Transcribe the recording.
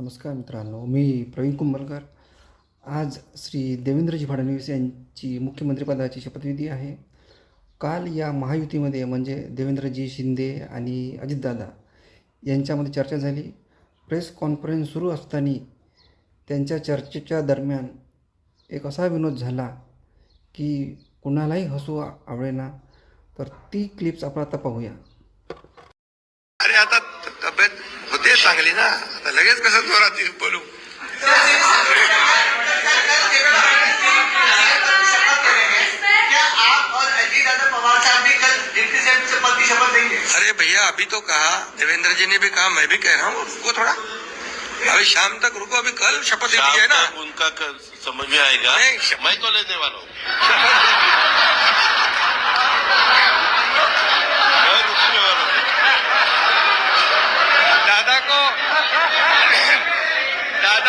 नमस्कार मित्रांनो मी प्रवीण कुंभलकर. आज श्री देवेंद्रजी फडणवीस यांची मुख्यमंत्रीपदाची शपथविधी आहे. काल या महायुतीमध्ये म्हणजे देवेंद्रजी शिंदे आणि अजितदादा यांच्यामध्ये चर्चा झाली. प्रेस कॉन्फरन्स सुरू असताना त्यांच्या चर्चेच्या दरम्यान एक असा विनोद झाला की कुणालाही हसू आवडेना. तर ती क्लिप्स आपण आता पाहूया अरे आता त- तब्येत होते चांगली ना. आता लगेच कसं जोरात बोलू? अरे भैया अभी तो कहा देवेंद्र जी ने भी कहा मैं भी कह रहा हूँ रुको थोड़ा। अभी शाम तक रुको अभी कल शपथ ली है ना। उनका समझ में आएगा। नहीं, मैं तो लेने वाला हूँ मैं रुकने वाला हूँ दादा को